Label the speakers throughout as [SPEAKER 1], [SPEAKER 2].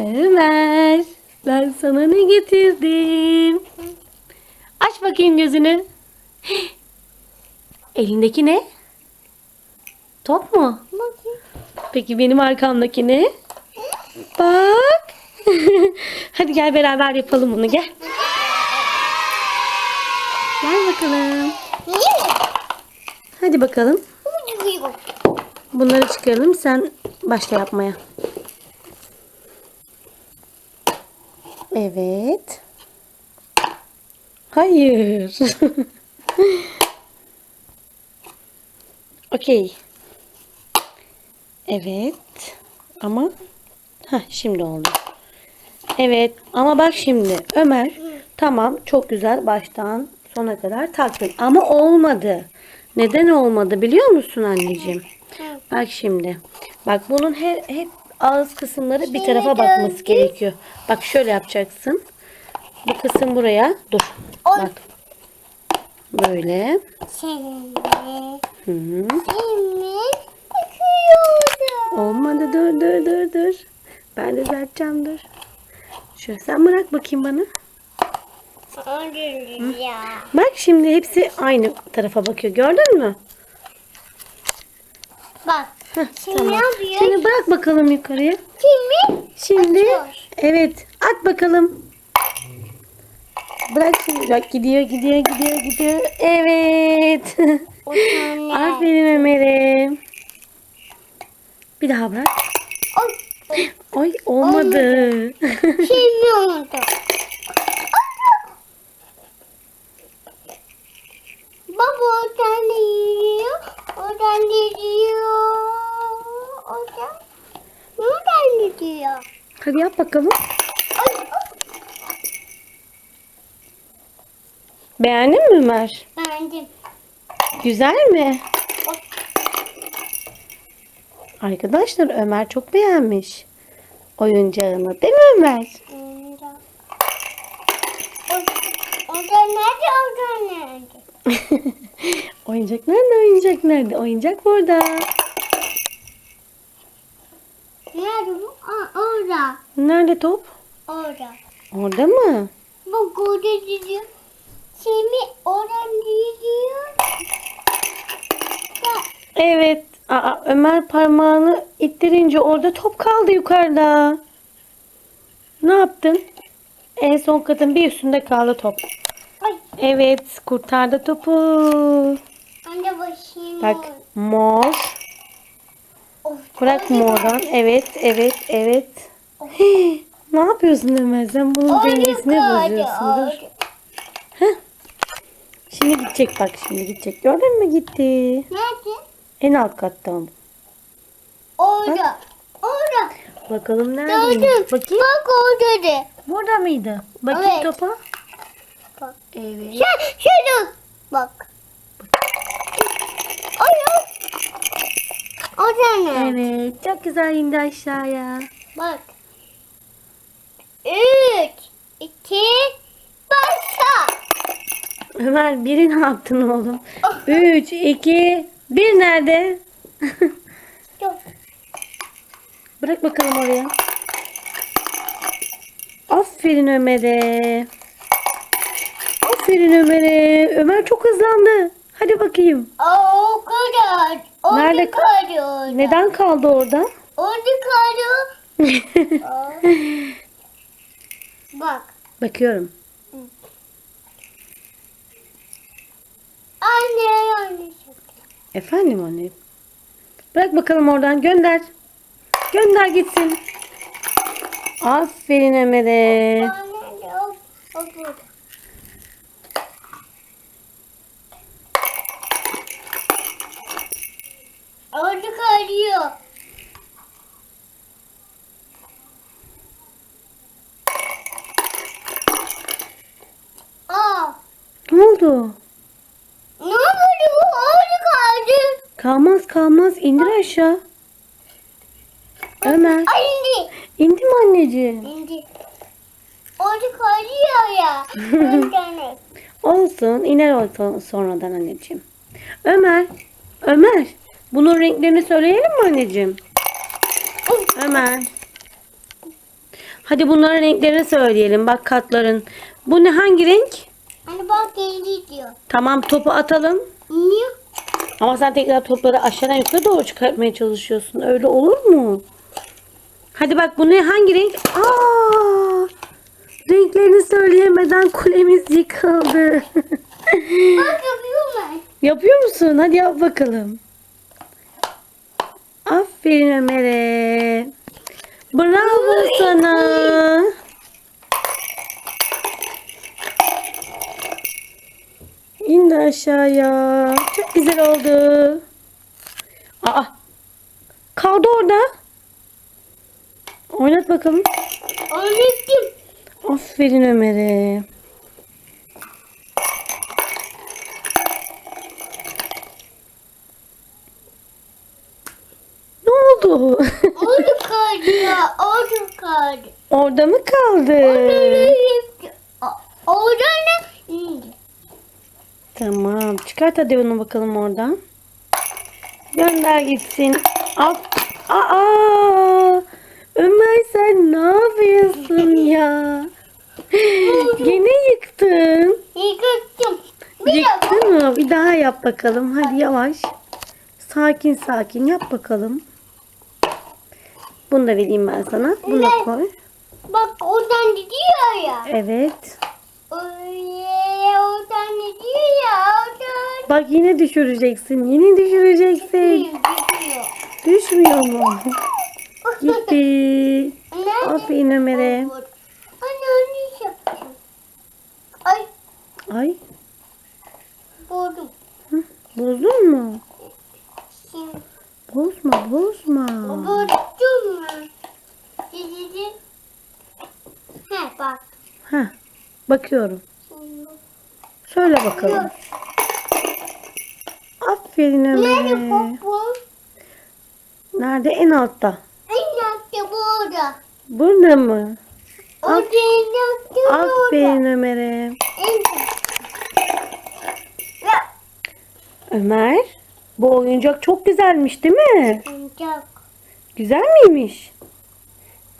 [SPEAKER 1] Ömer, ben sana ne getirdim? Aç bakayım gözünü. Elindeki ne? Top mu? Peki benim arkamdaki ne? Bak. Hadi gel beraber yapalım bunu gel. Gel bakalım. Hadi bakalım. Bunları çıkaralım sen başla yapmaya. Evet. Hayır. Okey. Evet. Ama ha şimdi oldu. Evet ama bak şimdi Ömer tamam çok güzel baştan sona kadar takip ama olmadı. Neden olmadı biliyor musun anneciğim? Bak şimdi. Bak bunun her, hep ağız kısımları bir tarafa bakması gerekiyor. Bak şöyle yapacaksın. Bu kısım buraya. Dur. Bak. Böyle. Hı -hı. Olmadı. Dur dur dur dur. Ben düzelteceğim dur. Şöyle sen bırak bakayım bana.
[SPEAKER 2] Ya.
[SPEAKER 1] Bak şimdi hepsi aynı tarafa bakıyor. Gördün mü?
[SPEAKER 2] Bak.
[SPEAKER 1] Heh,
[SPEAKER 2] Şimdi ne yapıyor?
[SPEAKER 1] Şimdi bırak bakalım yukarıya.
[SPEAKER 2] Kimi?
[SPEAKER 1] Şimdi
[SPEAKER 2] Açıyor.
[SPEAKER 1] evet at bakalım. Bırak şimdi. Bak gidiyor gidiyor gidiyor gidiyor. Evet. Aferin Ömer'e. Bir daha bırak.
[SPEAKER 2] Oy. Oy.
[SPEAKER 1] Oy olmadı.
[SPEAKER 2] Şimdi unuttum. Baba tane yiyor. O tane yiyor. O da. O tane yiyor.
[SPEAKER 1] Hadi yap bakalım. Beğendin mi Ömer?
[SPEAKER 2] Beğendim.
[SPEAKER 1] Güzel mi? Arkadaşlar Ömer çok beğenmiş oyuncağını. Değil mi Ömer?
[SPEAKER 2] Onda. O, o da nerede? O da nerede?
[SPEAKER 1] oyuncak nerede? Oyuncak nerede? Oyuncak burada.
[SPEAKER 2] Nerede bu? Aa, orada.
[SPEAKER 1] Nerede top?
[SPEAKER 2] Orada.
[SPEAKER 1] Orada mı?
[SPEAKER 2] Bak orada diyor. Şimdi oradan diyor. Bak.
[SPEAKER 1] Evet. Aa, Ömer parmağını ittirince orada top kaldı yukarıda. Ne yaptın? En son katın bir üstünde kaldı top.
[SPEAKER 2] Ay.
[SPEAKER 1] Evet kurtardı topu.
[SPEAKER 2] Anne başım.
[SPEAKER 1] Bak mor.
[SPEAKER 2] Of,
[SPEAKER 1] Bırak
[SPEAKER 2] orada
[SPEAKER 1] mordan. Evet evet evet. Hii, ne yapıyorsun Ömer? Sen bunun dengesini bozuyorsun. Dur.
[SPEAKER 2] orada.
[SPEAKER 1] Şimdi gidecek bak şimdi gidecek. Gördün mü gitti.
[SPEAKER 2] Nerede?
[SPEAKER 1] En alt katta.
[SPEAKER 2] Orada. Orada.
[SPEAKER 1] Bakalım neredeymiş.
[SPEAKER 2] Gördüm.
[SPEAKER 1] Bakayım.
[SPEAKER 2] Bak orada de.
[SPEAKER 1] Burada mıydı? Bakayım
[SPEAKER 2] Evet.
[SPEAKER 1] topa.
[SPEAKER 2] Bak.
[SPEAKER 1] Evet.
[SPEAKER 2] Şu, şurada. Bak. Ay ay. Orada ne?
[SPEAKER 1] Evet. Çok güzel indi aşağıya.
[SPEAKER 2] Bak. Üç. iki, Başla.
[SPEAKER 1] Ömer biri ne yaptın oğlum?
[SPEAKER 2] Oh.
[SPEAKER 1] 3, 2, 1 nerede?
[SPEAKER 2] Dur.
[SPEAKER 1] Bırak bakalım oraya. Aferin Ömer'e. Aferin Ömer'e. Ömer çok hızlandı. Hadi bakayım.
[SPEAKER 2] Aa, o kadar. Orada
[SPEAKER 1] Nerede
[SPEAKER 2] kaldı orada.
[SPEAKER 1] Neden kaldı orada?
[SPEAKER 2] Orada kaldı. Aa. Bak.
[SPEAKER 1] Bakıyorum.
[SPEAKER 2] Anne anne.
[SPEAKER 1] Efendim anne. Bırak bakalım oradan gönder. Gönder gitsin. Aferin Ömer'e.
[SPEAKER 2] Anne de o, o burada. Orada kalıyor. Aa,
[SPEAKER 1] Ne oldu?
[SPEAKER 2] ne oldu bu? Orada kaldı.
[SPEAKER 1] Kalmaz kalmaz indir aşağı. Ömer.
[SPEAKER 2] Ay indi.
[SPEAKER 1] İndi mi anneciğim?
[SPEAKER 2] İndi. Orada kalıyor ya.
[SPEAKER 1] Olsun iner o sonradan anneciğim. Ömer. Ömer. Bunun renklerini söyleyelim mi anneciğim? Ömer. Hadi bunların renklerini söyleyelim. Bak katların. Bu ne hangi renk?
[SPEAKER 2] Hani bak geldi diyor.
[SPEAKER 1] Tamam topu atalım.
[SPEAKER 2] Niye?
[SPEAKER 1] Ama sen tekrar topları aşağıdan yukarı doğru çıkartmaya çalışıyorsun. Öyle olur mu? Hadi bak bu ne hangi renk? Aa! Renklerini söyleyemeden kulemiz yıkıldı.
[SPEAKER 2] Bak yapıyor mu?
[SPEAKER 1] Yapıyor musun? Hadi yap bakalım. Aferin Ömer'e. Bravo sana. İndi aşağıya. Çok güzel oldu. Aa. Kaldı orada. Oynat bakalım.
[SPEAKER 2] Öğrettim.
[SPEAKER 1] Aferin Ömer'e. Ne oldu?
[SPEAKER 2] Orada kaldı ya. Orada kaldı.
[SPEAKER 1] Orada mı kaldı?
[SPEAKER 2] Orada ne?
[SPEAKER 1] Tamam. Çıkart hadi onu bakalım oradan. Gönder gitsin. Al. Aa! Ömer sen ne yapıyorsun ya? Yine yıktın.
[SPEAKER 2] Yıkattım. Bir.
[SPEAKER 1] Yıktın mı? Bir daha yap bakalım. Hadi yavaş. Sakin sakin yap bakalım. Bunu da vereyim ben sana. Bunu da koy.
[SPEAKER 2] Bak oradan gidiyor ya.
[SPEAKER 1] Evet.
[SPEAKER 2] Oradan gidiyor ya. Oradan.
[SPEAKER 1] Bak yine düşüreceksin. Yine düşüreceksin. Düşmüyor mu? Gitti. Aferin Ömer'e.
[SPEAKER 2] Ay
[SPEAKER 1] Ay
[SPEAKER 2] boğdum.
[SPEAKER 1] bozdun mu? Bozma bozma.
[SPEAKER 2] boğdum mu? Dedi. He bak.
[SPEAKER 1] Heh, bakıyorum. Söyle bakalım. Aferin Ömer'e. Nerede? En altta.
[SPEAKER 2] En yaptı burada.
[SPEAKER 1] Burada mı?
[SPEAKER 2] Orada en burada.
[SPEAKER 1] Aferin Ömer'e. Ömer, bu oyuncak çok güzelmiş değil mi?
[SPEAKER 2] Oyuncak.
[SPEAKER 1] Güzel miymiş?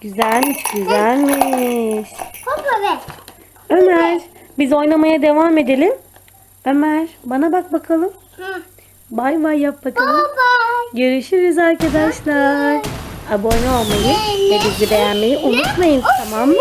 [SPEAKER 1] Güzelmiş, güzelmiş.
[SPEAKER 2] Papa ver.
[SPEAKER 1] Ömer, biz oynamaya devam edelim. Ömer, bana bak bakalım.
[SPEAKER 2] Hı.
[SPEAKER 1] Bay bay yap bakalım.
[SPEAKER 2] Baba.
[SPEAKER 1] Görüşürüz arkadaşlar. Abone olmayı ve bizi beğenmeyi unutmayın tamam mı?